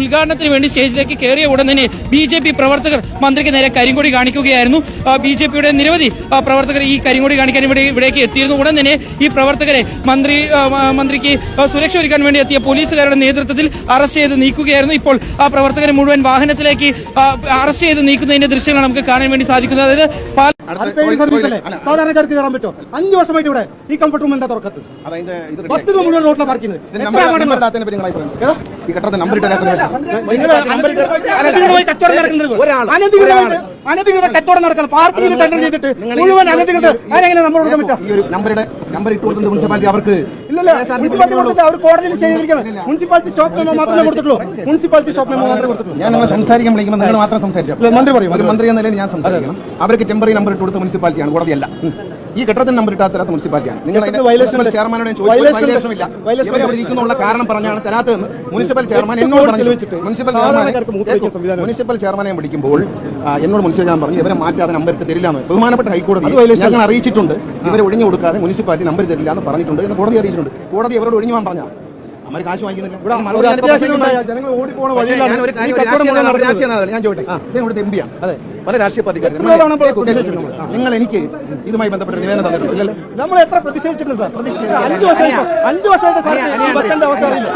ഉദ്ഘാടനത്തിന് വേണ്ടി സ്റ്റേജിലേക്ക് കയറിയ ഉടൻ തന്നെ ബി ജെ പി പ്രവർത്തകർ മന്ത്രിക്ക് നേരെ കരിങ്കൊടി കാണിക്കുകയായിരുന്നു. ബി ജെ പിയുടെ നിരവധി പ്രവർത്തകർ ഈ കരിങ്കൊടി കാണിക്കാൻ ഇവിടെ ഇവിടേക്ക് എത്തിയിരുന്നു. ഉടൻ തന്നെ ഈ പ്രവർത്തകരെ മന്ത്രി മന്ത്രിക്ക് സുരക്ഷ ഒരുക്കാൻ വേണ്ടി എത്തിയ പോലീസുകാരുടെ നേതൃത്വത്തിൽ അറസ്റ്റ് ചെയ്ത് നീക്കുകയായിരുന്നു. ഇപ്പോൾ ആ പ്രവർത്തകരെ മുഴുവൻ വാഹനത്തിലേക്ക് അറസ്റ്റ് ചെയ്ത് നീക്കുന്നതിന്റെ ദൃശ്യങ്ങൾ നമുക്ക് കാണാൻ വേണ്ടി സാധിക്കുന്നത്. അതായത് സാധാരണക്കാർക്ക് കയറാൻ പറ്റുമോ? അഞ്ചു വർഷമായിട്ട് ഇവിടെ ഈ കംഫർട്ട് റൂം എന്താ തുറക്കത്ത്? മുഴുവൻ റോട്ടിലാണ് പാർക്ക് ഇതിന്റെ ചെയ്യുന്നത് പറ്റി. ഈ കെട്ടത്തിന്റെ നമ്പർ ഇട്ടാൽ അനധികൃത കച്ചവടം നടക്കണം. പാർക്കിംഗ് ടെൻഡർ ചെയ്തിട്ട് മുഴുവൻ അനധികൃത അതിനെങ്ങനെ നമ്മൾ കൊടുക്കാൻ പറ്റുക ഈ ഒരു നമ്പറുടെ നമ്പർ ഇട്ട് കൊടുത്തത് മുനിസിപ്പാലിറ്റി അവർക്ക് ഇല്ലല്ല മുനിസിപ്പാലിറ്റി കൊടുത്തിട്ട് അവർ കോടതിയിൽ ചെയ്തിരിക്കണം. മുനിസിപ്പാലിറ്റി സ്റ്റോപ്പ് മെമ്മോ മാത്രമേ കൊടുത്തിട്ടുള്ളൂ. മുനിസിപ്പാലിറ്റി സ്റ്റോപ്പ് മെമ്മോ മാത്രമേ കൊടുത്തിട്ടുള്ളൂ. ഞാൻ നിങ്ങൾ സംസാരിക്കാൻ വിളിക്കുമ്പോൾ നിങ്ങൾ മാത്രം സംസാരിക്കാം മന്ത്രി പറയും, മന്ത്രി എന്ന നിലയിൽ ഞാൻ സംസാരിക്കണം. അവർക്ക് ടെമ്പററി നമ്പർ ഇട്ട് കൊടുത്ത മുനിസിപ്പാലിറ്റിയാണ് കോടതിയല്ല. ഈ കെട്ടിടത്തിന് നമ്പർ ഇട്ടാത്ത തരാത്ത മുനിസിപ്പാലിറ്റിയാണ്. നിങ്ങൾ violation ചെയർമാനോട്. ഇരിക്കുന്നുള്ള കാരണം പറഞ്ഞാണ് തരാത്തതെന്ന് മുനിസിപ്പൽ ചെയർമാൻ എന്നോട് മുനിസിപ്പൽ മുനിസിപ്പൽ ചെയർമാനെ വിളിക്കുമ്പോൾ എന്നോട് മുനിസിപ്പൽ ഞാൻ പറഞ്ഞു ഇവരെ മാറ്റാതെ നമ്പർ ഇട്ട് തരില്ല എന്ന്. ബഹുമാനപ്പെട്ട ഹൈക്കോടതി ഞങ്ങൾ അറിയിച്ചിട്ടുണ്ട്. ഇവരെ ഒഴിഞ്ഞു കൊടുക്കാതെ മുനിസിപ്പാലിറ്റി നമ്പർ തരില്ല എന്ന് പറഞ്ഞിട്ടുണ്ട് എന്ന് കോടതി അറിയിച്ചിട്ടുണ്ട്. കോടതി ഇവരോട് ഒഴിഞ്ഞു പോകാൻ പറഞ്ഞാൽ അവർ കാശ് വാങ്ങിക്കുന്നില്ല. ഞാൻ ചോദിക്കട്ടെ. എം പിയാണ് അതെ. പല രാഷ്ട്രീയ പാർട്ടിക്കാരും? നിങ്ങൾ എനിക്ക് ഇതുമായി ബന്ധപ്പെട്ട നിവേദനം തന്നിട്ടുണ്ട് നമ്മൾ എത്ര പ്രതിഷേധിച്ചിട്ടുണ്ട് സാർ? അഞ്ചു വർഷം അഞ്ചു വർഷമായിട്ട് ബസ്സിന്റെ അവസ്ഥ അറിയില്ല